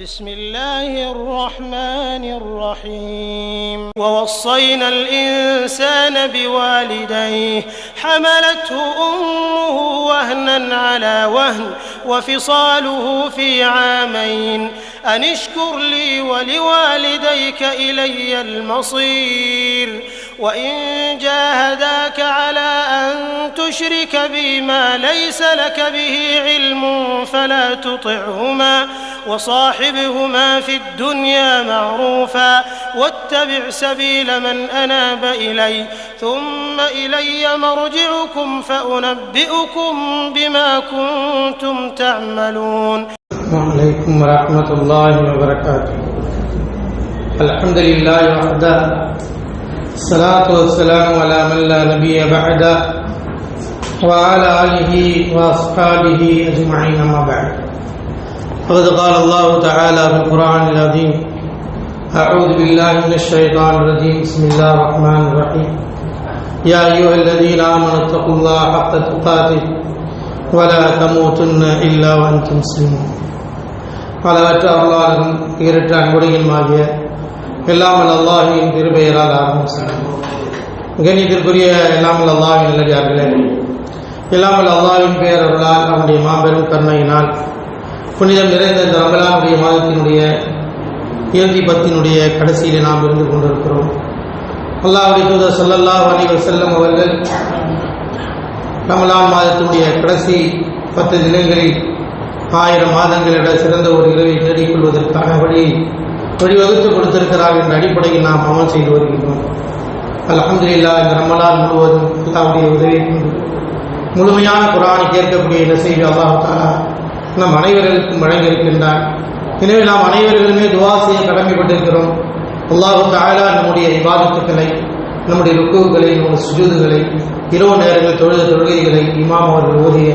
بسم الله الرحمن الرحيم. ووصينا الإنسان بوالديه حملته أمه وهنا على وهن وفصاله في عامين. أن اشكر لي ولوالديك إلي المصير. وإن جاهداك على أن تشرك بي ما ليس لك به علم فلا تطعهما وصاحبهما في الدنيا معروفا واتبع سبيل من أناب إلي ثم إلي مرجعكم فأنبئكم بما كنتم تعملون. السلام عليكم ورحمة الله وبركاته. الحمد لله وحده. الصلاة والسلام على من لا نبي بعده وعلى آله وأصحابه أجمعين أما بعد فقد قال الله تعالى في القرآن العظيم أعوذ بالله من الشيطان الرجيم بسم الله الرحمن الرحيم يا أيها الذين آمنوا اتقوا الله حق تقاته ولا تموتن إلا وأنتم مسلمون அளவற்ற அருளாளரும் ஈரற்ற அன்புடையுமாகிய எல்லாமல் அல்லாஹின் திருப்பெயரால் ஆரம்பிச்சேன் கணித்திற்குரிய எல்லாமல் அல்லாஹின் நல்லடியார்களே எல்லாமல் அல்லாஹின் பேரருளால் அவனுடைய மாபெரும் தன்மையினால் புனிதம் நிறைந்த இந்த ரமலானுடைய மாதத்தினுடைய இறுதி பத்தினுடைய கடைசியில் நாம் இருந்து கொண்டிருக்கிறோம். அல்லாவுடைய தூதர் செல்லல்லா வணிகர் செல்லும் அவர்கள் ரமலான் மாதத்தினுடைய கடைசி பத்து தினங்களில் ஆயிரம் மாதங்களிட சிறந்த ஒரு இரவை தேடிக்கொள்வதற்கான வழி வழிவகுத்து கொடுத்திருக்கிறார் என்ற அடிப்படையில் நாம் அமல் செய்து வருகின்றோம். அல்ஹம்துலில்லா இந்த ரமலான் முழுவதும் அல்லாவுடைய உதவி கொண்டு முழுமையான குரானை கேட்கக்கூடிய இந்த செய்தி தாலா நம் அனைவர்களுக்கும் வழங்கியிருக்கின்றார் எனவே நாம் அனைவர்களுமே துவா செய்ய கடமைப்பட்டிருக்கிறோம். அல்லாஹு தாயலா நம்முடைய விவாதத்துக்களை நம்முடைய ருக்குகளை நம்முடைய சுஜூதுகளை இரவு நேரங்கள் தொழுத தொழுகைகளை இமாம் அவர்கள் ஓதிய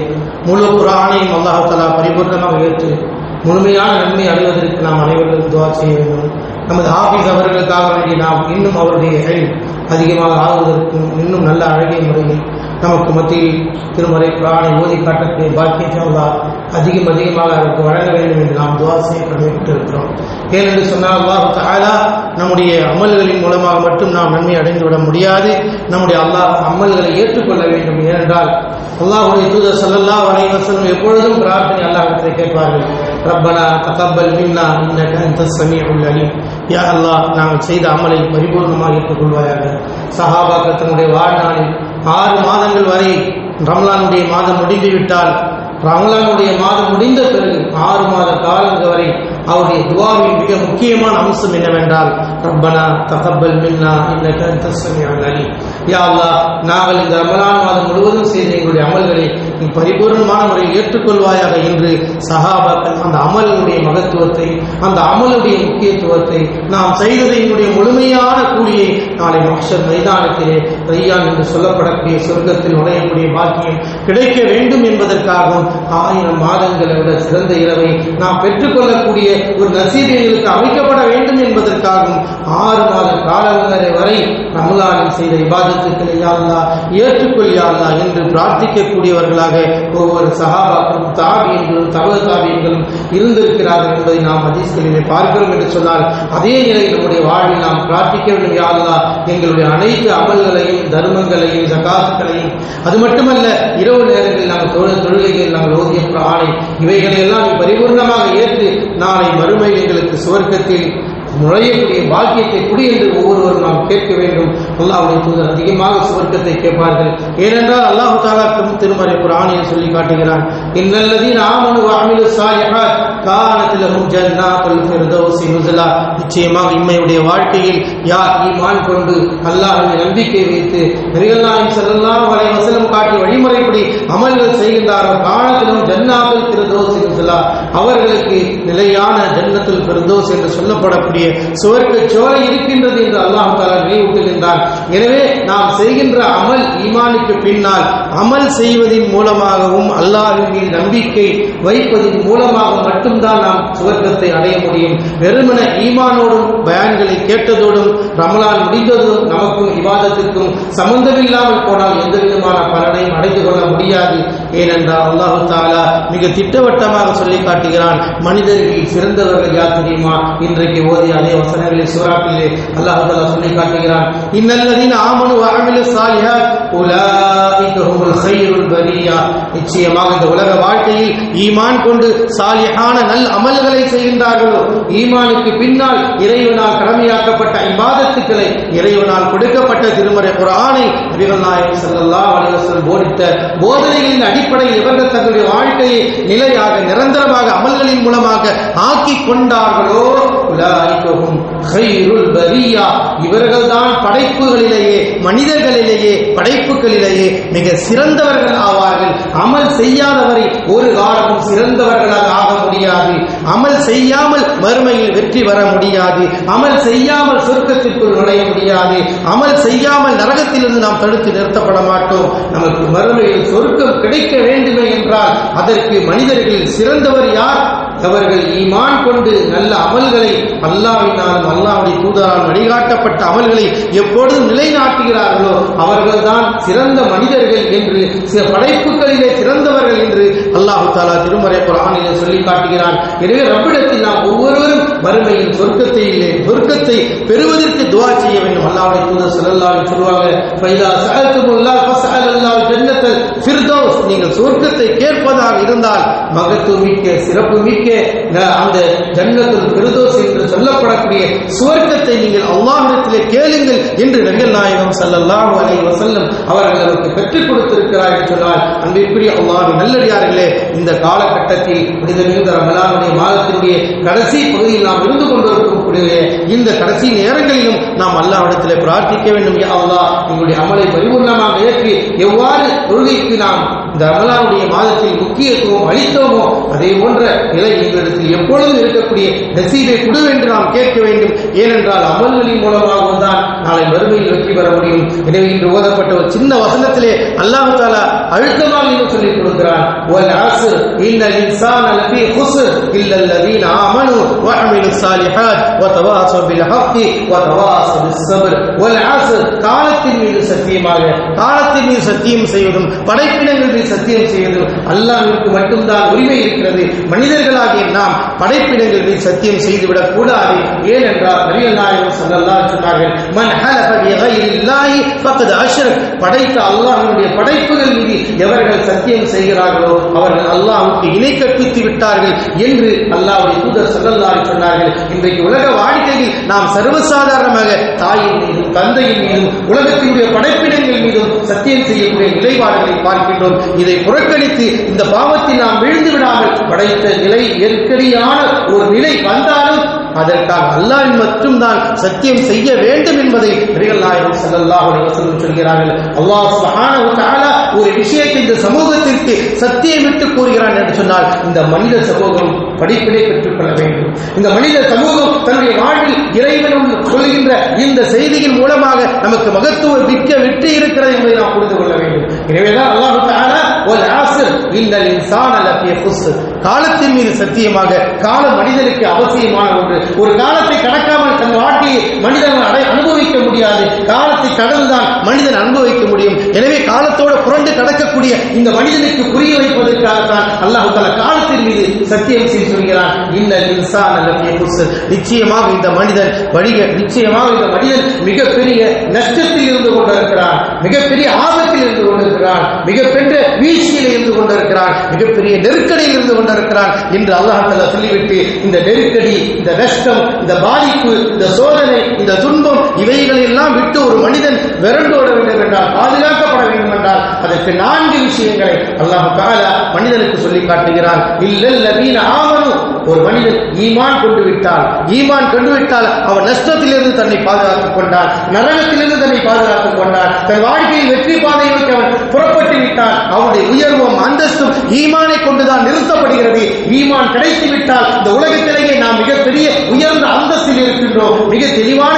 முழு குரானையும் அல்லாஹ் தலா பரிபூர்ணமாக ஏற்று முழுமையான நன்மை அடைவதற்கு நாம் அனைவரும் துவா செய்ய வேண்டும். நமது ஆபீஸ் அவர்களுக்காக வேண்டிய நாம் இன்னும் அவருடைய செயல் அதிகமாக ஆகுவதற்கும் இன்னும் நல்ல அழகிய முறையில் நமக்கு மத்தியில் திருமறை பிராணை ஓதி காட்டக்கூடிய பாக்கியத்தை அல்லா அதிகம் அதிகமாக அவருக்கு வழங்க வேண்டும் என்று நாம் துவா செய்ய கடமைப்பட்டிருக்கிறோம். ஏனென்று சொன்னால் அல்லாஹ் தாலா நம்முடைய அமல்களின் மூலமாக மட்டும் நாம் நன்மை அடைந்து விட முடியாது. நம்முடைய அல்லாஹ் அமல்களை ஏற்றுக்கொள்ள வேண்டும். ஏனென்றால் அல்லாஹுடைய தூதர் சல்லல்லா அலைஹி எப்பொழுதும் பிரார்த்தனை அல்லாஹ்விடத்தில் கேட்பார்கள். ரப்பனா தகப்பல் மின்னா இன்னக அன்த அலீம். யா அல்லாஹ் நாங்கள் செய்த அமலை பரிபூர்ணமாக ஏற்றுக்கொள்வாயாக. சஹாபாக்கள் தன்னுடைய வாழ்நாளில் ஆறு மாதங்கள் வரை ரம்லானுடைய மாதம் முடிந்துவிட்டால் ரமலானுடைய மாதம் முடிந்த பிறகு ஆறு மாத காலங்கள் வரை அவருடைய துவாவின் மிக முக்கியமான அம்சம் என்னவென்றால் ரப்பனா தகப்பல் மின்னா இன்னக யாவா நாங்கள் இந்த ரமலான் மாதம் முழுவதும் செய்த எங்களுடைய அமல்களை நீ பரிபூர்ணமான முறையில் ஏற்றுக்கொள்வாயாக என்று சகாபாக்கள் அந்த அமலுடைய மகத்துவத்தை அந்த அமலுடைய முக்கியத்துவத்தை நாம் செய்ததை என்னுடைய முழுமையான கூலியை நாளை மக்ஷர் மைதானத்திலே ரையான் என்று சொல்லப்படக்கூடிய சொர்க்கத்தில் நுழையக்கூடிய பாக்கியம் கிடைக்க வேண்டும் என்பதற்காகவும் ஆயிரம் மாதங்களை விட சிறந்த இரவை நாம் பெற்றுக்கொள்ளக்கூடிய ஒரு நசீது எங்களுக்கு அமைக்கப்பட வேண்டும் என்பதற்காகவும் ஆறு மாத காலம் வரை ரமலானில் செய்த இபாதத்துக்களை யாழ்லா ஏற்றுக்கொள் யாழ்லா என்று பிரார்த்திக்கக்கூடியவர்களாக ஒவ்வொரு சகாபாக்களும் தாபியங்களும் தவறு தாபியங்களும் இருந்திருக்கிறார்கள் என்பதை நாம் ஹதீஸ்களிலே பார்க்கிறோம் என்று சொன்னால் அதே நிலை நம்முடைய வாழ்வில் நாம் பிரார்த்திக்க வேண்டும் யாழ்லா எங்களுடைய அனைத்து அமல்களையும் தர்மங்களையும் சகாசுகளையும் அது மட்டுமல்ல இரவு நேரங்களில் நாங்கள் தொழில் தொழுகைகள் நாங்கள் ஓதிய ஆணை இவைகளை எல்லாம் பரிபூர்ணமாக ஏற்று நாளை மறுமை எங்களுக்கு சுவர்க்கத்தில் நுழையக்கூடிய பாக்கியத்தை குடி என்று ஒவ்வொருவரும் நாம் கேட்க வேண்டும். அல்லாஹுடைய தூதர் அதிகமாக சுவர்க்கத்தை கேட்பார்கள். ஏனென்றால் அல்லாஹு தாலா திரு- திருமறை குரானில் சொல்லி காட்டுகிறான். இன்னல்லதீன ஆமனு அமிலு சாயகா காலத்திலும் லஹும் ஜன்னாத்துல் ஃபிர்தௌஸி நிச்சயமாக இம்மையுடைய வாழ்க்கையில் யார் ஈமான் கொண்டு அல்லாஹ்வை நம்பிக்கை வைத்து நபிகள் நாயகம் வரை வசலம் காட்டி வழிமுறைப்படி அமல்கள் செய்கின்றார்கள் காலத்திலும் ஜன்னாவில் ஜன்னாத்துல் ஃபிர்தௌஸி அவர்களுக்கு நிலையான ஜன்னத்தில் பிரதோஸ் என்று சொல்லப்படக்கூடிய பெறக்கூடிய சுவர்க்க சோலை இருக்கின்றது என்று அல்லாஹ் தாலா நினைவூட்டுகின்றான். எனவே நாம் செய்கின்ற அமல் ஈமானுக்கு பின்னால் அமல் செய்வதின் மூலமாகவும் அல்லாஹின் மீது நம்பிக்கை வைப்பதின் மூலமாக மட்டும்தான் நாம் சுவர்க்கத்தை அடைய முடியும். வெறுமன ஈமானோடும் பயான்களை கேட்டதோடும் ரமலான் முடிந்ததும் நமக்கும் விவாதத்திற்கும் சம்பந்தமில்லாமல் போனால் எந்த விதமான பலனையும் அடைந்து கொள்ள முடியாது. ஏனென்றால் அல்லாஹு தாலா மிக திட்டவட்டமாக சொல்லி காட்டுகிறான் மனிதர்கள் சிறந்தவர்கள் யார் தெரியுமா? இன்றைக்கு ஓதிய அதே வசனங்களில் சூறாக்களிலே அல்லாஹு தாலா சொல்லி காட்டுகிறான் இன்னல்லதின் ஆமனு வஅமிலு சாலியா உலாயிக ஹுமுல் பரியா நிச்சயமாக இந்த உலக வாழ்க்கையில் ஈமான் கொண்டு சாலியான நல் அமல்களை செய்கின்றார்களோ ஈமானுக்கு பின்னால் இறைவனால் கடமையாக்கப்பட்ட இபாதத்துக்களை இறைவனால் கொடுக்கப்பட்ட திருமறை குரானை நபிகள் நாயகம் செல்லல்லா வலிவசல் போதித்த போதனைகளின் அடிப்படையில் இவர்கள் தங்களுடைய வாழ்க்கையை நிலையாக நிரந்தரமாக அமல்களின் மூலமாக ஆக்கி கொண்டார்களோ உலாயிகஹும் கைருல் பரியா இவர்கள்தான் படைப்புகளிலேயே மனிதர்களிலேயே படைப்புகளிலேயே மிக சிறந்தவர்கள் ஆவார்கள். அமல் செய்யாதவரை ஒரு காலமும் சிறந்தவர்களாக ஆக முடியாது. அமல் செய்யாமல் மறுமையில் வெற்றி வர முடியாது. அமல் செய்யாமல் சொர்க்கத்திற்குள் நுழைய முடியாது. அமல் செய்யாமல் நரகத்திலிருந்து நாம் தடுத்து நிறுத்தப்பட மாட்டோம். நமக்கு மறுமையில் சொர்க்கம் கிடைக்க வேண்டுமே என்றால் அதற்கு மனிதர்களில் சிறந்தவர் யார்? அவர்கள் ஈமான் கொண்டு நல்ல அமல்களை அல்லாவினாலும் அல்லாவுடைய தூதரால் வழிகாட்டப்பட்ட அமல்களை எப்பொழுதும் நிலைநாட்டுகிறார்களோ அவர்கள்தான் சிறந்த மனிதர்கள் என்று சில படைப்புகளிலே சிறந்தவர்கள் என்று அல்லாஹு தாலா திருமறை குரானிலே சொல்லி காட்டுகிறான் எனவே ரப்பிடத்தில் நாம் ஒவ்வொருவரும் வறுமையின் சொர்க்கத்தை இல்லை சொர்க்கத்தை பெறுவதற்கு துவா செய்ய வேண்டும். அல்லாவுடைய தூதர் ஸல்லல்லாஹு சொல்லுவாங்க ஃபைதா சஅல்துமுல்லாஹ் ஃபஸ்அலல்லாஹு ஜன்னத்தல் ஃபிர்தௌஸ். நீங்கள் சொர்க்கத்தை கேட்பதாக இருந்தால் மகத்துவமிக்க சிறப்பு மிக்க அந்த ஜன்னத்தில் ஃபிர்தௌஸ் என்று சொல்லப்படக்கூடிய சுவர்க்கத்தை நீங்கள் அல்லாஹிடத்திலே கேளுங்கள் என்று நபிகள் நாயகம் ஸல்லல்லாஹு அலை வசல்லம் அவர்கள் அவருக்கு பெற்றுக் கொடுத்திருக்கிறார் என்று சொன்னால் அன்பிற்குரிய அல்லாஹின் நல்லடியார்களே இந்த காலகட்டத்தில் புனித மிகுந்த ரமலானுடைய மாதத்தினுடைய கடைசி பகுதியில் நாம் இருந்து கொண்டிருக்கக்கூடிய இந்த கடைசி நேரங்களிலும் நாம் அல்லாஹிடத்திலே பிரார்த்திக்க வேண்டும். யா அல்லாஹ் எங்களுடைய அமலை பரிபூர்ணமாக ஏற்றி எவ்வாறு தொழுகைக்கு நாம் இந்த ரமலானுடைய மாதத்தில் முக்கியத்துவம் அளித்தோமோ அதே போன்ற நிலை எங்களிடத்தில் எப்பொழுதும் இருக்கக்கூடிய நசீபை கொடு என்று நாம் கேட்க வேண்டும். ஏனென்றால் அமல்களின் மூலமாகவும் தான் நாளை மறுமையில் வெற்றி பெற முடியும். எனவே இன்று ஓதப்பட்ட ஒரு சின்ன வசனத்திலே அல்லாஹு தாலா அழுத்தமாக இன்னும் சொல்லிக் கொடுக்கிறான். வல் ஆஸ்ர் இன்னல் இன்சான லஃபீ குஸ்ர் இல்லல் லதீன ஆமனு வஅமிலு ஸாலிஹாத் வதவாஸு பில் ஹக்கி வதவாஸு பிஸ் ஸப்ர் வல் ஆஸ்ர் காலத்தின் மீது சத்தியமாக காலத்தின் மீது சத்தியம் செய்வதும் படைப்பினங்கள் மீது சத்தியம் செய்வதும் அல்லாஹ்விற்கு மட்டும்தான் உரிமை இருக்கிறது. மனிதர்களாக மனிதர்களாகிய நாம் படைப்பினங்கள் மீது சத்தியம் செய்துவிடக் கூடாது. ஏனென்றால் நபிகள் நாயகம் ஸல்லல்லாஹு சொன்னார்கள் மன் ஹலஃப பிகைரில்லாஹி ஃபக்கத் அஷ்ரக். படைத்த அல்லாஹ்வுடைய படைப்புகள் மீது எவர்கள் சத்தியம் செய்கிறார்களோ அவர்கள் அல்லாஹ்வுக்கு இணை கற்பித்து விட்டார்கள் என்று அல்லாஹ்வுடைய தூதர் ஸல்லல்லாஹு சொன்னார்கள். இன்றைக்கு உலக வாழ்க்கையில் நாம் சர்வசாதாரணமாக தாயின் மீதும் தந்தையின் மீதும் உலகத்தினுடைய படைப்பிடங்கள் மீதும் சத்தியம் செய்யக்கூடிய நிலைப்பாடுகளை பார்க்கின்றோம். இதை புறக்கணித்து இந்த பாவத்தில் நாம் விழுந்து படைத்த நிலை நெருக்கடியான ஒரு நிலை வந்தாலும் அதற்காக அல்லாஹ் மட்டும்தான் சத்தியம் செய்ய வேண்டும் என்பதை நபிகள் நாயகம் ஸல்லல்லாஹு அலைஹி சொல்கிறார்கள். அல்லாஹ் சுப்ஹானஹு ஒரு விஷயத்தை இந்த சமூகத்திற்கு சத்தியமிட்டு கூறுகிறான் என்று சொன்னால் இந்த மனித சமூகம் படிப்பினை பெற்றுக்கொள்ள வேண்டும். இந்த மனித சமூகம் தன்னுடைய வாழ்வில் இறைவனும் சொல்கின்ற இந்த செய்தியின் மூலமாக நமக்கு மகத்துவ மிக்க வெற்றி இருக்கிறது என்பதை நாம் புரிந்து கொள்ள வேண்டும். எனவேதான் அல்லாஹு தஆலா ஒரு ஆசிர் இன்னல் இன்சான் லஃபீ புஸ் காலத்தின் மீது சத்தியமாக கால மனிதனுக்கு அவசியமான ஒன்று. ஒரு காலத்தை கடக்காமல் தன் வாழ்க்கையை மனிதன் அடை அனுபவிக்க முடியாது. காலத்தை கடந்துதான் மனிதன் அனுபவிக்க முடியும். எனவே காலத்தோடு புரண்டு கடக்கக்கூடிய இந்த மனிதனுக்கு புரிய வைப்பதற்காகத்தான் அல்லாஹு தல காலத்தின் மீது சத்தியம் செய்து சொல்கிறான். இன்னல் இன்சான லஃபீ குஸ்ர். நிச்சயமாக இந்த மனிதன் வழிக நிச்சயமாக இந்த மனிதன் மிகப்பெரிய நஷ்டத்தில் இருந்து கொண்டிருக்கிறான். மிகப்பெரிய பாதிப்பில் இருந்து கொண்டிருக்கிறான் மிகப்பெரிய வீழ்ச்சியில் இருந்து கொண்டிருக்கிறான் மிகப்பெரிய நெருக்கடியில் இருந்து கொண்டிருக்கிறான் என்று அல்லாஹல்ல சொல்லிவிட்டு இந்த நெருக்கடி இந்த நஷ்டம் இந்த பாதிப்பு இந்த சோதனை இந்த துன்பம் இவைகளை எல்லாம் விட்டு ஒரு மனிதன் விரண்டோட வேண்டும் என்றால் பாதுகாக்கப்பட வேண்டும் என்றால் அதற்கு நான்கு விஷயங்களை அல்லாஹ் மனிதனுக்கு சொல்லி காட்டுகிறான் இல்லல்ல லதீன ஆவணும் ஒரு மனிதன் ஈமான் கொண்டு விட்டால் ஈமான் கொண்டு விட்டால் அவன் நஷ்டத்திலிருந்து தன்னை பாதுகாத்துக் கொண்டான் நரகத்திலிருந்து தன்னை பாதுகாத்துக் கொண்டான். தன் வாழ்க்கையில் வெற்றி பாதையை நோக்கி அவன் புறப்பட்டு விட்டான். அவனுடைய உயர்வும் அந்தஸ்தும் ஈமானை கொண்டுதான் நிறுத்தப்படுகிறது. ஈமான் கிடைத்து விட்டால் இந்த உலகத்திலேயே நாம் மிகப்பெரிய உயர்ந்த அந்தஸ்தில் இருக்கின்றோம். மிக தெளிவான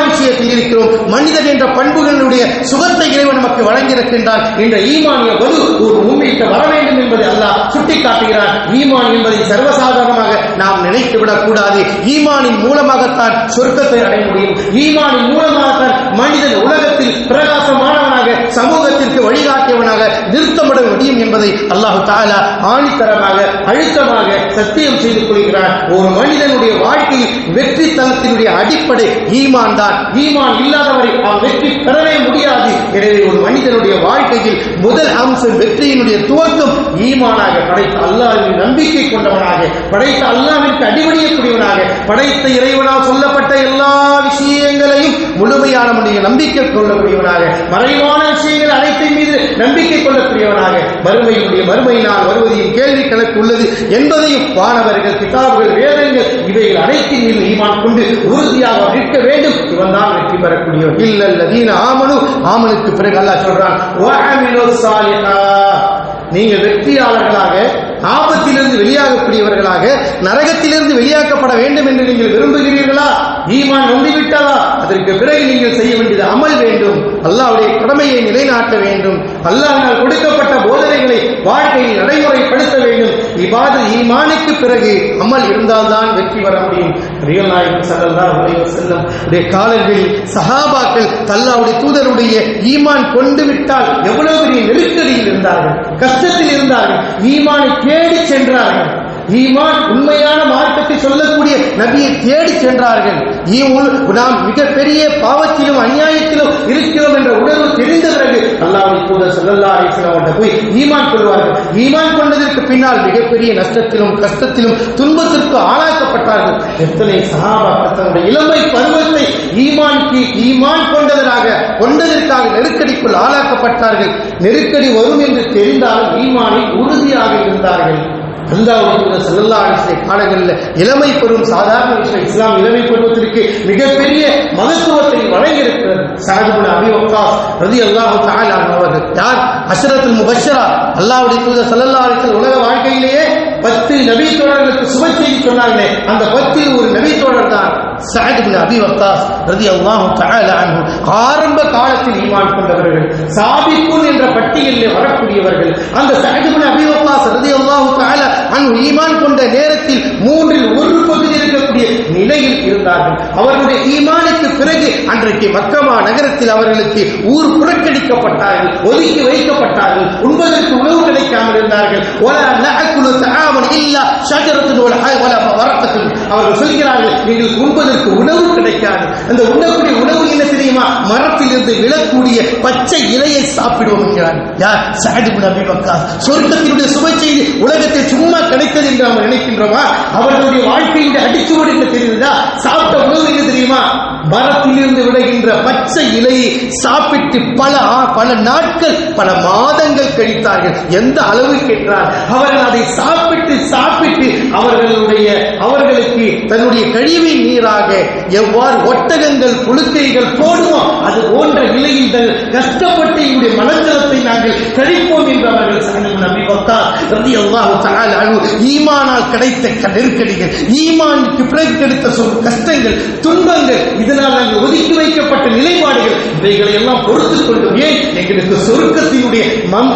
இருக்கிறோம் மனிதன் என்ற பண்புகளுடைய சுகத்தை இறைவன் நமக்கு வழங்கியிருக்கின்றான் என்ற ஈமானிய வலு ஒரு உண்மையிட்ட வர வேண்டும் என்பதை அல்லாஹ் சுட்டிக்காட்டுகிறான். ஈமான் என்பதை சர்வசாதாரணமாக நாம் நினைத்து விடக்கூடாது. ஈமானின் மூலமாகத்தான் சொர்க்கத்தை அடைய முடியும். ஈமானின் மூலமாகத்தான் மனிதன் உலகத்தில் பிரகாசமானவனாக சமூகத்திற்கு வழிகாட்டியவனாக நிறுத்தப்பட முடியும் என்பதை அல்லாஹு தாலா ஆணித்தரமாக அழுத்தமாக சத்தியம் செய்து கொள்கிறார் ஒரு மனிதனுடைய வாழ்க்கையில் வெற்றி தளத்தினுடைய அடிப்படை ஈமான் தான். ஈமான் இல்லாதவரை அவன் வெற்றி பெறவே முடியாது. எனவே ஒரு மனிதனுடைய வாழ்க்கையில் முதல் அம்சம் வெற்றியினுடைய துவக்கம் ஈமானாக படைத்த அல்லாவின் நம்பிக்கை கொண்டவனாக படைத்த அல்லாவிற்கு அடிபணியக்கூடியவனாக படைத்த இறைவனால் சொல்லப்பட்ட எல்லா விஷயங்களையும் முழுமையான முடிய நம்பிக்கை கொள்ளக்கூடியவனாக மறைவான விஷயங்கள் அனைத்தின் மீது நம்பிக்கை கொள்ளக்கூடியவனாக மறுமையினுடைய மறுமையினால் வருவதையும் கேள்வி கணக்கு உள்ளது என்பதையும் வானவர்கள் கிதாபுகள் வேதங்கள் இவைகள் அனைத்தின் மீது ஈமான் கொண்டு உறுதியாக நிற்க வேண்டும். இவன் தான் வெற்றி பெறக்கூடியவன் இல்லல்லதீன ஆமனு ஆமனுக்கு பிறகு அல்லாஹ் சொல்றான் நீங்கள் வெற்றியாளர்களாக ஆபத்திலிருந்து வெளியாகக்கூடியவர்களாக நரகத்திலிருந்து வெளியாக்கப்பட வேண்டும் என்று நீங்கள் விரும்புகிறீர்களா? ஈமான் நம்பிவிட்டதா அதற்கு பிறகு நீங்கள் செய்ய வேண்டியது அமல் வேண்டும். அல்லாவுடைய கடமையை காட்ட வேண்டும். அல்லாஹால் கொடுக்கப்பட்ட போதனைகளை வாழ்க்கையில் நடைமுறைப்படுத்த வேண்டும். இவ்வாறு ஈமானுக்கு பிறகு அமல் இருந்தால்தான் வெற்றி வர முடியும். ரியல் நாயகம் ஸல்லல்லாஹு உலக வஸல்லம் காலங்களில் சஹாபாக்கள் தல்லாவுடைய தூதருடைய ஈமான் கொண்டு விட்டால் எவ்வளவு பெரிய நெருக்கடியில் இருந்தார்கள் கஷ்டத்தில் இருந்தார்கள். ஈமானை தேடி சென்றார்கள். ஈமான் உண்மையான மார்க்கத்தை சொல்லக்கூடிய நபியை தேடி சென்றார்கள். நாம் மிகப்பெரிய பாவத்திலும் அநியாயத்திலும் இருக்கிறோம் என்ற உணர்வு தெரிந்த பிறகு அல்லாஹ்வுடைய தூதர் செல்லல்லா அவர்கிட்ட போய் ஈமான் கொள்வார்கள். ஈமான் கொண்டதற்கு பின்னால் மிகப்பெரிய நஷ்டத்திலும் கஷ்டத்திலும் துன்பத்திற்கு ஆளாக்கப்பட்டார்கள். எத்தனை சஹாபாக்கள் தன்னுடைய இளமை பருவத்தை ஈமானுக்கு ஈமான் கொண்டதற்காக கொண்டதற்காக நெருக்கடிக்குள் ஆளாக்கப்பட்டார்கள். நெருக்கடி வரும் என்று தெரிந்தாலும் ஈமானில் உறுதியாக இருந்தார்கள். அல்லாவுடைய செல்லல்லா அலிஸ்லை பாடங்களில் இளமை பெறும் சாதாரண விஷயம் இஸ்லாம் இளமை பருவத்திற்கு மிகப்பெரிய மகத்துவத்தை வழங்கியிருக்கிறது. சாஹிபுல் அபி வக்காஸ் ரதி அல்லாஹு தாலான் அவர்கள் யார் அசரத்தில் முபஷரா அல்லாவுடைய தூதர் செல்லல்லா அலிஸ்ல உலக வாழ்க்கையிலேயே பத்து நபி தோழர்களுக்கு சுப செய்தி சொன்னார்களே அந்த பத்தில் ஒரு நபி தோழர் தான் சஅத் அபி வக்காஸ் ரதி தஆலா ஆரம்ப காலத்தில் ஈமான் கொண்டவர்கள் சாபிக்குன் என்ற பட்டியலில் வரக்கூடியவர்கள் அந்த சஅத் அபி வக்காஸ் ரலியல்லாஹு தஆலா அங்கு ஈமான் கொண்ட நேரத்தில் மூன்றில் ஒரு பகுதி இருக்கக்கூடிய நிலையில் இருந்தார்கள். அவர்களுடைய ஈமானை பிறகு அன்றைக்கு மக்கமா நகரத்தில் அவர்களுக்கு ஊர் புறக்கணிக்கப்பட்டார்கள் ஒதுக்கி வைக்கப்பட்டார்கள் உண்பதற்கு உணவு கிடைக்காமல் இருந்தார்கள். அவர்கள் சொல்கிறார்கள் நீங்கள் உண்பதற்கு உணவு கிடைக்காது. அந்த உண்ணக்கூடிய உணவு என்ன தெரியுமா? மரத்தில் இருந்து விழக்கூடிய பச்சை இலையை சாப்பிடுவோம் யார்? சாஹிபின் அபி மக்கா சொர்க்கத்தினுடைய சுப செய்தி உலகத்தை சும்மா கிடைத்தது என்று நாம் நினைக்கின்றோமா? அவர்களுடைய வாழ்க்கையின் அடிச்சுவடு என்ன தெரியுதா? சாப்பிட்ட உணவு என்ன தெரியுமா? மரத்திலிருந்து விடுகின்ற பச்சை இலையை சாப்பிட்டு பல பல நாட்கள் பல மாதங்கள் கழித்தார்கள். எந்த அளவு என்றால் அவர்கள் அதை சாப்பிட்டு சாப்பிட்டு அவர்களுடைய அவர்களுக்கு தன்னுடைய கழிவை நீராக எவ்வாறு ஒட்டகங்கள் புழுக்கைகள் போடுமோ அது போன்ற நிலையில் கஷ்டப்பட்டு என்னுடைய மனச்சலத்தை நாங்கள் கழிப்போம் என்று அவர்கள் சாஹிப் நபி வத்தா ரலியல்லாஹு ஈமானால் கிடைத்த நெருக்கடிகள் ஈமானுக்கு பிறகு கிடைத்த சொல் கஷ்டங்கள் துன்பங்கள் இதனால் நாங்கள் ஒதுக்கி வைக்கப்பட்ட நிலைப்பாடுகள். இவைகளை எல்லாம் பொறுத்துக் கொண்டும் ஏன்? எங்களுக்கு சொருக்கத்தினுடைய மம்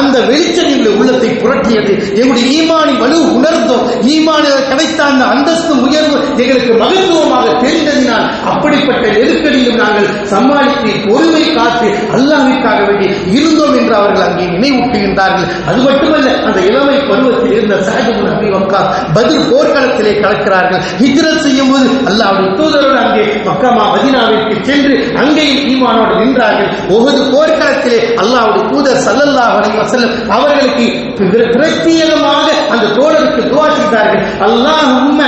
அந்த வெளிச்சம் எங்களுடைய உள்ளத்தை புரட்டியது. எங்களுடைய ஈமானி வலு உணர்ந்தோம். ஈமான கிடைத்த அந்த அந்தஸ்து உயர்வு எங்களுக்கு மகத்துவமாக தெரிந்ததினால் அப்படிப்பட்ட நெருக்கடியும் நாங்கள் சமாளித்து பொறுமை காத்து அல்லாஹ்விற்காக வேண்டி இருந்தோம் என்று அவர்கள் அங்கே நினைவூட்டுகின்றார்கள். அது மட்டுமல்ல அந்த இளமை பருவத்தில் இருந்த சாஜிபுன் அபி வக்கா பதில் போர்க்களத்திலே கலக்கிறார்கள். ஹிஜ்ரத் செய்யும் போது அல்லாவுடைய தூதரோடு அங்கே மக்கமா மதினாவிற்கு சென்று அங்கேயும் ஈமானோடு நின்றார்கள். ஒவ்வொரு போர்க்களத்திலே அல்லாவுடைய தூதர் ஸல்லல்லாஹு வசல்லம் அவர்களுக்கு பிரத்யேகமாக அந்த தோழருக்கு துவா செய்தார்கள். அல்லாஹும்ம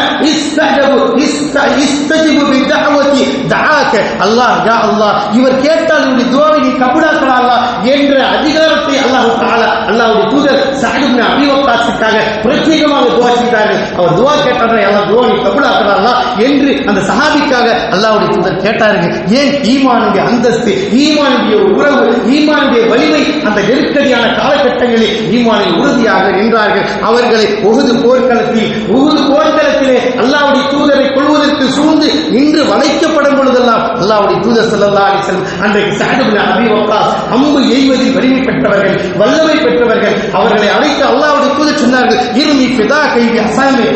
அல்லாஹ் யா அல்லாஹ் இவர் கேட்டால் இவருடைய துவாவை நீ கபுடாக்கலாம் என்ற அதிகாரத்தை அல்லாஹு தஆலா அல்லாஹ்வுடைய தூதர் சஅத் அபிவக்காசுக்காக பிரத்யேகமாக துவா செய்தார்கள். அவர் துவா கேட்டார்கள் எல்லாம் துவா நீ கபுடாக்கலாம் என்று அந்த சஹாபிக்காக அல்லாஹ்வுடைய தூதர் கேட்டாருங்க ஏன் ஈமானுடைய அந்தஸ்து ஈமானுடைய உறவு ஈமானுடைய வலிமை அந்த நெருக்கடியான காலகட்டங்களில் ஈமானில் உறுதியாக நின்றார்கள்? அவர்களை உகுது போர்க்களத்தில் உகுது போர்க்களத்திலே அல்லாவுடைய தூதரை கொள்வதற்கு சூழ்ந்து நின்று வளைக்கப்படும் பொழுதெல்லாம் அல்லாவுடைய தூதர் செல்லல்லா அலிசல் அன்றைக்கு சாடுபின் அபி வக்காஸ் அம்பு எய்வதில் வலிமை பெற்றவர்கள் வல்லமை பெற்றவர்கள் அவர்களை அழைத்து அல்லாவுடைய தூதர் சொன்னார்கள் இருமி பிதா கைவி அசாமே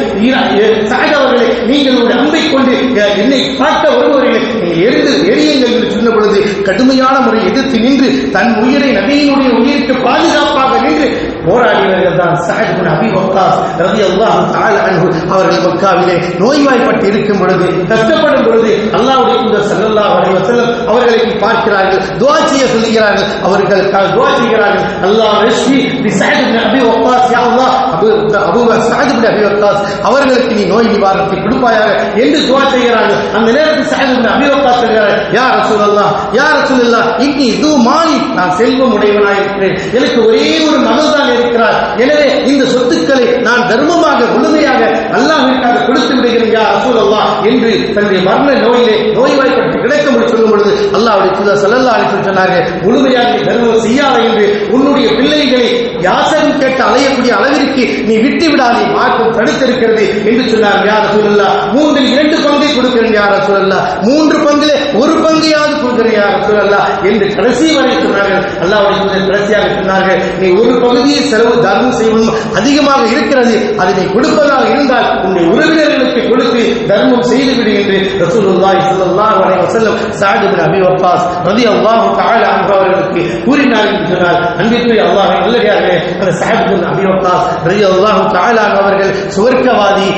அவர்களை நீங்கள் ஒரு அம்பை கொண்டு என்னை காட்ட வருபவர்களை எரிந்து எரியுங்கள் என்று சொன்ன பொழுது கடுமையான முறை எதிர்த்து நின்று தன் உயிரை நபியினுடைய உயிருக்கு பாதுகாப்பாக நின்று போராடியவர்கள் தான் சஹத் பின் அபி வக்காஸ் ரலியல்லாஹு தஆலா அன்பு அவர்கள் மக்காவிலே நோய்வாய்ப்பட்டு இருக்கும் பொழுது கஷ்டப்படும் பொழுது அல்லாவுடைய இந்த ஸல்லல்லாஹு வரைவ செல்லம் அவர்களை பார்க்கிறார்கள் துஆ செய்ய சொல்லுகிறார்கள் அவர்கள் க- துஆ செய்கிறார்கள். அல்லாஹ் ரஷ்மி அபி வக்காஸ் சஹத் பின் அவர்களுக்கு நீ நோய் நிவாரணத்தை கொடுப்பாயாக என்று துவா செய்கிறார்கள். அந்த நேரத்தில் சஹத் பின் சொல்கிறார் யார் ரசூலல்லாஹ் யார் ரசூலல்லாஹ் இன்னி இது மாலி நான் செல்வம் உடையவனாக இருக்கிறேன். எனக்கு ஒரே ஒரு மகள் தான் இருக்கிறார். எனவே இந்த சொத்துக்களை நான் தர்மமாக முழுமையாக அல்லாஹ்விற்காக கொடுத்து விடுகிறேன் யார் ரசூலல்லாஹ் என்று தன்னுடைய மரண நோயிலே நோய்வாய்ப்பட்டு கிடைக்க முடியும் சொல்லும் பொழுது அல்லாவுடைய சுல்லா சல்லல்லா அலைஹி வஸல்லம் சொன்னார்கள் முழுமையாக தர்மம் செய்யாத என்று உன்னுடைய பிள்ளைகளை யாசகம் கேட்டு அலையக்கூடிய அளவிற்கு நீ விட்டு விடாதே மார்க்கம் தடுத்திருக்கிறது என்று சொன்னார் யார் ரசூலல்லாஹ் மூன்றில் இரண்டு பங்கை கொடுக்கிறேன் யார் ரசூலல்லாஹ். மூன்று பங்கிலே ஒரு பங்கையாவது கொடுக்கிறேன் யார் ரசூலல்லாஹ். என்று கடைசி வரை சொன்னார்கள். அல்லாவுடைய கடைசியாக சொன்னார்கள் நீ ஒரு பகுதியை செலவு தர்மம் செய்வதும் அதிகமாக இருக்கிறது. அதை நீ கொடுப்பதாக இருந்தால் உன்னுடைய உறவினர்களுக்கு கொடுத்து தர்மம் செய்து விடு என்று ரசூலுல்லாஹி ஸல்லல்லாஹு அலைஹி வஸல்லம் சஅத் இப்னு அபி வக்காஸ் ரலியல்லாஹு தஆலா அன்ஹு அவர்களுக்கு கூறினார் என்று சொன்னால் அன்பிற்குரிய அல்லாஹ்வை நல்லடியார்களே அந்த சஅத் இப்னு அபி வக்காஸ் ரலியல்லாஹு தஆலா அன்ஹு அவர்கள் சுவர்க்கவாதி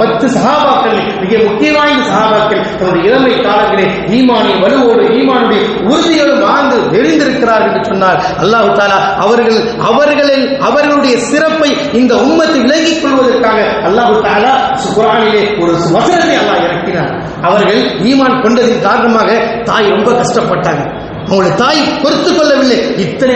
பத்து சகாபாக்கள் மிக முக்கிய வாய்ந்த சஹாபாக்கள் தன்னுடைய இளமை காலங்களே ஈமானை வலுவோடு ஈமானுடைய உறுதியோடு வாழ்ந்து தெரிந்திருக்கிறார்கள் என்று சொன்னார் அல்லாஹு தாலா அவர்கள் அவர்களின் அவர்களுடைய சிறப்பை இந்த உம்மத்தை விலகிக் கொள்வதற்காக அல்லாஹு தாலா குரானிலே ஒரு வசனத்தை அல்லாஹ் இறக்கினார். அவர்கள் ஈமான் கொண்டதின் காரணமாக தாய் ரொம்ப கஷ்டப்பட்டாங்க. அவங்களுடைய தாய் பொறுத்து கொள்ளவில்லை. இத்தனை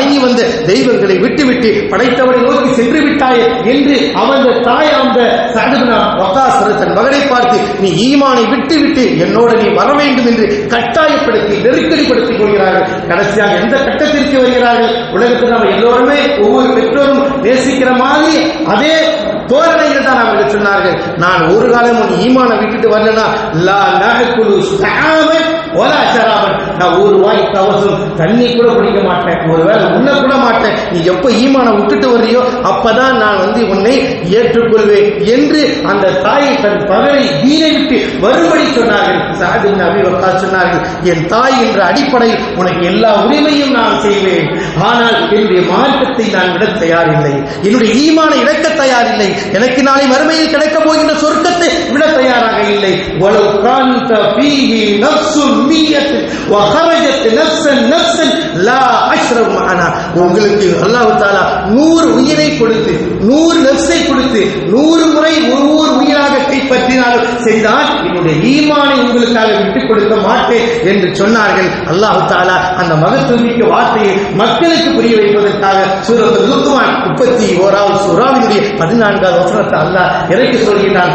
வணங்கி வந்த தெய்வங்களை விட்டுவிட்டு படைத்தவரை நோக்கி சென்று விட்டாயே என்று அவந்த தாய் அந்த சடுகுனா வக்காசர் தன் மகனை பார்த்து நீ ஈமானை விட்டுவிட்டு என்னோட நீ வர வேண்டும் என்று கட்டாயப்படுத்தி நெருக்கடிப்படுத்திக் கொள்கிறார்கள். கடைசியாக எந்த கட்டத்திற்கு வருகிறார்கள்? உலகத்தில் நாம் எல்லோருமே ஒவ்வொரு பெற்றோரும் நேசிக்கிற மாதிரி அதே தோரணையில் தான் அவர்கள் சொன்னார்கள். நான் ஒரு காலம் உன் ஈமானை விட்டுட்டு வரலனா ஓலா ஷராபன். நான் ஒரு வாய் கவசம் தண்ணி கூட குடிக்க மாட்டேன். ஒருவேளை உண்ண கூட மாட்டேன். நீ எப்போ ஈமானை விட்டுட்டு வர்றியோ அப்பதான் நான் வந்து உன்னை ஏற்றுக்கொள்வேன் என்று அந்த தாயை தன் பகலை வீணை விட்டு வரும்படி சொன்னார்கள். சாதின் அபி வக்கா சொன்னார்கள் என் தாய் என்ற அடிப்படையில் உனக்கு எல்லா உரிமையும் நான் செய்வேன். ஆனால் என்னுடைய மார்க்கத்தை நான் விட தயாரில்லை. என்னுடைய ஈமானை இழக்க தயாரில்லை. எனக்கு நாளை மறுமையில் கிடைக்க போகின்ற சொர்க்கத்தை விட தயாராக இல்லை. வலவு காந்த ஃபீஹி நஃப்சுன் உங்களுக்கு அல்லாஹு தாலா நூறு உயிரை கொடுத்து நூறு நஃப்ஸை கொடுத்து நூறு முறை ஒவ்வொரு உயிராக கைப்பற்றினாலும் சரிதான். என்னுடைய ஈமானை உங்களுக்காக விட்டுக் கொடுக்க மாட்டேன் என்று சொன்னார்கள். அல்லாஹ் தாலா அந்த மகத்துவமிக்க வார்த்தையை மக்களுக்கு புரிய வைப்பதற்காக சூரத்து லுக்மான் முப்பத்தி ஓராவது சூறாவினுடைய பதினான்காவது வசனத்தை அல்லாஹ் இறக்கி சொல்கிறான்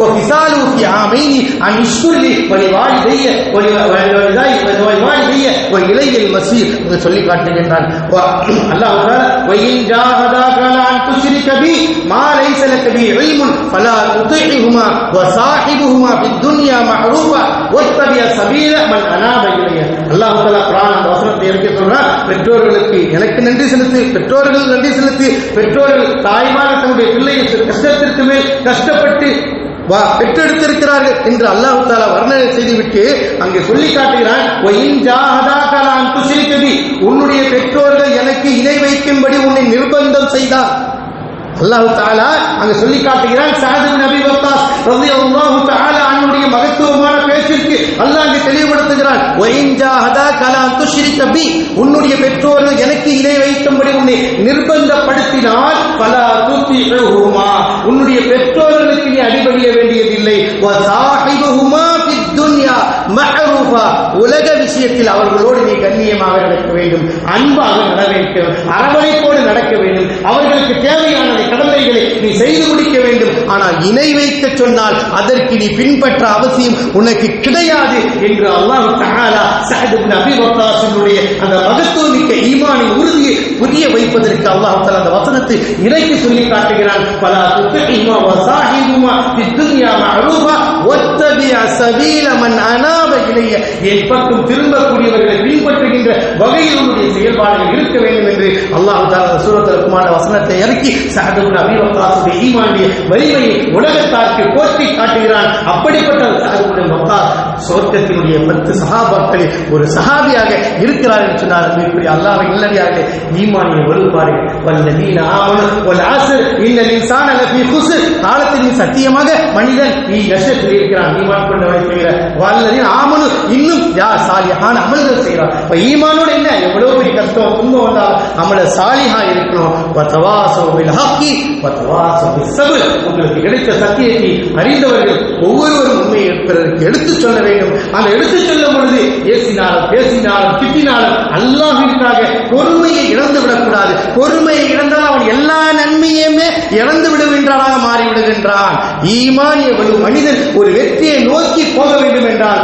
وَفِصَالُهُ فِي عَامَيْنِ أَنِ اشْكُرْ لِي وَلِوَالِدَيَّ وَلِوَالِدَيَّ وَإِلَيَّ الْمَصِيرُ என்று சொல்லி காட்டுகின்றான் வ- அல்லாஹ் தஆலா وَإِنْ جَاهَدَاكَ عَلَى أَنْ تُشْرِكَ بِي مَا لَيْسَ لَكَ بِهِ عِلْمٌ فَلَا تُطِعْهُمَا وَصَاحِبْهُمَا فِي الدُّنْيَا مَعْرُوفًا وَاتَّبِعْ سَبِيلَ مَنْ أَنَابَ إِلَيَّ அல்லாஹ் தஆலா குர்ஆன் அந்த வசனத்தை இறக்கி சொல்றார் பெற்றோர்களுக்கு எனக்கு நன்றி செலுத்து பெற்றோர்கள் நன்றி செலுத்து பெற்றோர்கள் தாய்மார் தன்னுடைய பிள்ளையை கஷ்டத்திற்கு மேல் கஷ்டப்பட்டு வா பெற்றெடுத்திருக்கிறார்கள் என்று அல்லாஹு தாலா வர்ணனை செய்துவிட்டு அங்கே சொல்லி காட்டுகிறான். "ஒயின் உன்னுடைய பெற்றோர்கள் எனக்கு இணை வைக்கும்படி உன்னை நிர்பந்தம் செய்தார். அல்லாஹு தாலா அங்க சொல்லி காட்டுகிறான். சாது நபி வத்தாஸ் ரலியல்லாஹு அல்லாஹு அன்னுடைய மகத்துவமான பேச்சிற்கு அல்லாஹ் அங்கே தெளிவுபடுத்துகிறான். உன்னுடைய பெற்றோர்கள் எனக்கு இணை வைக்கும்படி உன்னை நிர்பந்தப்படுத்தினால் பலா துத்திஹுமா உன்னுடைய பெற்றோர்களுக்கு நீ அடிபடிய வேண்டியதில்லை. மஹரூஃபா உலக விஷயத்தில் அவர்களோடு நீ கண்ணியமாக நடக்க வேண்டும் அன்பாக நட வேண்டும் அரவணைப்போடு நடக்க வேண்டும். அவர்களுக்கு தேவையான கடமைகளை நீ செய்து முடிக்க வேண்டும். ஆனால் இணை வைக்க சொன்னால் அதற்கு நீ பின்பற்ற அவசியம் உனக்கு கிடையாது என்று அல்லாஹு தஆலா சஅத் இப்னு அபி வக்காஸினுடைய அந்த மகத்துவமிக்க ஈமானின் உறுதியை புரிய வைப்பதற்கு அல்லாஹு தஆலா அந்த வசனத்தை இறைக்கு சொல்லி காட்டுகிறான். பலா துத்திஹிமா வசாஹிமா ஃபித்துன்யா மஅரூஃபா வத்தபி சபீல மன் அனாப இலைய என் பக்கம் திரும்பக்கூடியவர்களை பின்பற்றுகின்ற வகையில் உன்னுடைய செயல்பாடுகள் இருக்க வேண்டும் என்று அல்லாஹ் சூரத்தில் குமார வசனத்தை இறக்கி சஅத் அபிவக்காசுடைய ஈமாண்டிய வலிமையை உலகத்தாருக்கு போற்றி காட்டுகிறான். அப்படிப்பட்ட சஅத் மக்கா வக்காஸ் சொர்க்கத்தினுடைய பத்து சகாபாக்களில் ஒரு சகாபியாக இருக்கிறார் என்று சொன்னார் மிகப்பெரிய அல்லாஹ்வை நல்லடியார்களே ஈமானிய வலுப்பார்கள் வல்லதீன ஆமனு வல் ஆஸ்ர் இந்த இன்சான லஃபீ குஸ்ர். காலத்தின் சத்தியமாக மனிதன் நீ நஷ்டத்தில் இருக்கிறான். ஈமான் கொண்டவனை தவிர வல்லதின் ஆமனு இன்னும் யார் சாலியான அமல்கள் செய்கிறார்? இப்ப ஈமானோட என்ன? எவ்வளவு பெரிய கஷ்டம்? துன்பம் வந்தாலும் அமல சாலிஹா இருக்கணும் வத்தவாசோ பில் ஹக்கி வத்தவாசோ உங்களுக்கு கிடைத்த சத்தியத்தை அறிந்தவர்கள் ஒவ்வொருவரும் உண்மையை பிறருக்கு எடுத்துச் சொல்ல வேண்டும். அந்த எடுத்துச் சொல்லும் பொழுது ஏசினாலும் பேசினாலும் திட்டினாலும் அல்லாஹிற்காக பொறுமையை இழந்து விடக்கூடாது. பொறுமையை இழந்தால் அவன் எல்லா நன்மையுமே இழந்து விடுகின்றானாக மாறிவிடுகின்றான். ஈமான் ஒரு மனிதன் ஒரு வெற்றியை நோக்கி போக வேண்டும் என்றால்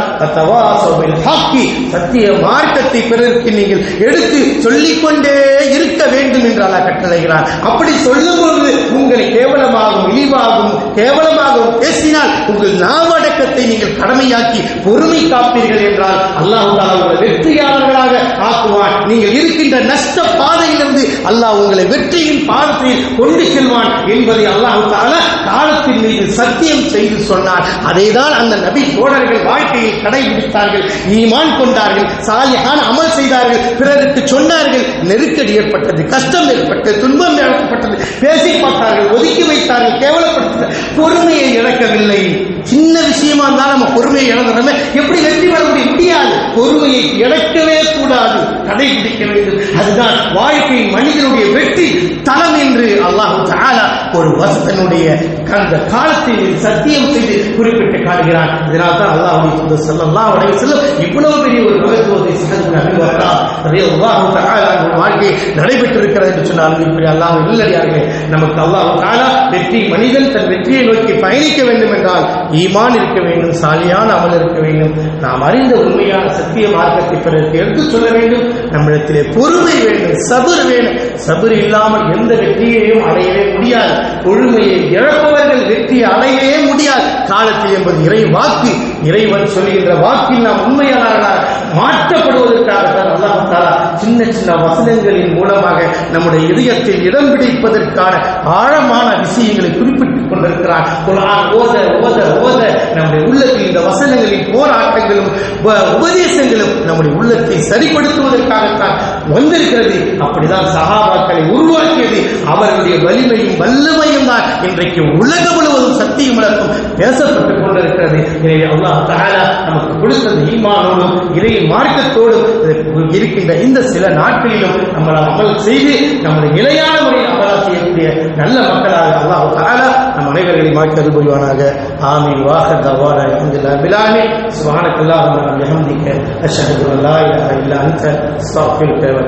சத்திய மார்க்கத்தை பிறருக்கு நீங்கள் எடுத்து சொல்லிக்கொண்டே இருக்க வேண்டும் என்று அல்லாஹ் கட்டளைகிறான் அப்படி சொல்லும்போது உங்களை கேவலமாகவும் இழிவாகவும் கேவலமாகவும் பேசினால் உங்கள் நாவடக்கத்தை நீங்கள் கடமையாக்கி பொறுமை காப்பீர்கள் என்றால் அல்லாஹ் உங்களை வெற்றியாளர்களாக ஆக்குவான். நீங்கள் இருக்கின்ற நஷ்ட பாதை அல்லாஹ் உங்களை வெற்றியின் பாதத்தில் கொண்டு செல்வான் என்பதை அல்லாஹ் தாலா காலத்தின் மீது சத்தியம் செய்து சொன்னார். அதைதான் அந்த நபி தோழர்கள் வாழ்க்கையை கடைபிடித்தார்கள். ஈமான் கொண்டார்கள். சாலியான அமல் செய்தார்கள். பிறருக்கு சொன்னார்கள். நெருக்கடி ஏற்பட்டது கஷ்டம் ஏற்பட்டது துன்பம் ஏற்பட்டது. பேசி பார்த்தார்கள் ஒதுக்கி வைத்தார்கள் கேவலப்படுத்த பொறுமையை இழக்கவில்லை. சின்ன விஷயமா இருந்தாலும் நம்ம பொறுமையை இழந்துடமே எப்படி வெற்றி பெற முடியும்? முடியாது. பொறுமையை இழக்கவே கூடாது. கடைபிடிக்க வேண்டும். அதுதான் வாழ்க்கை மனிதனுடைய வெற்றி தளம் என்று அல்லாஹு தாலா ஒரு வசத்தனுடைய அந்த காலத்தில் சத்தியம் செய்து குறிப்பிட்டு காட்டுகிறான். இதனால் தான் அல்லாஹ் தூதர் ஸல்லல்லாஹு அலைஹி இவ்வளவு பெரிய ஒரு மகத்துவத்தை சஹது நபி வர்றா ரலியல்லாஹு தஆலா வாழ்க்கை நடைபெற்றிருக்கிறது என்று சொன்னால் இப்படி அல்லாஹ் இல்லடியார்களே நமக்கு அல்லாஹ் தஆலா வெற்றி மனிதன் தன் வெற்றியை நோக்கி பயணிக்க வேண்டும் என்றால் ஈமான் இருக்க வேண்டும் சாலியான அமல் இருக்க வேண்டும். நாம் அறிந்த உண்மையான சத்திய மார்க்கத்தை பிறருக்கு எடுத்து சொல்ல வேண்டும். நம்மிடத்திலே பொறுமை வேண்டும் சபர் வேணும் சபர் இல்லாமல் எந்த வெற்றியையும் அடையவே முடியாது. பொறுமையை இழப்பவர்கள் வெற்றியை அடையவே முடியாது. காலத்தில் என்பது இறை வாக்கு இறைவன் சொல்கின்ற வாக்கில் நாம் உண்மையாளர்களாக மாற்றப்படுவதற்காகத்தான் அல்லாஹ் தாலா சின்ன சின்ன வசனங்களின் மூலமாக நம்முடைய இதயத்தில் இடம் பிடிப்பதற்கான ஆழமான விஷயங்களை குறிப்பிட்டுக் கொண்டிருக்கிறான். குர்ஆன் ஓத ஓத ஓத. நம்முடைய உள்ளத்தில் இந்த வசனங்களின் போராட்டங்களும் உபதேசங்களும் நம்முடைய உள்ளத்தை சரிப்படுத்துவதற்காகத்தான் வந்திருக்கிறது. அப்படிதான் சகாபாக்களை உருவாக்கியது. அவர்களுடைய வலிமையும் வல்லமையும் தான் இன்றைக்கு உலகம் முழுவதும் சத்தியம் வளர்க்கும் பேசப்பட்டுக் கொண்டிருக்கிறது. எனவே அல்லா தஆலா நமக்கு கொடுத்த ஈமானோடும் இறை மார்க்கத்தோடும் இருக்கின்ற இந்த சில நாட்களிலும் நம்மளை அமல் செய்து நம்முடைய நிலையான முறையில் அமலா செய்யக்கூடிய நல்ல மக்களாக அல்லாஹ் தஆலா நம் அனைவர்களை மாற்றி அது புரிவானாக. ஆமீன். வாஹர் தவான. அல்ஹம்துலில்லாஹ் பிலாமி சுப்ஹானக்கல்லாஹும்ம வபிஹம்திக அஷ்ஹது அல்லா இல்லா அன்த. சாஃபில் வ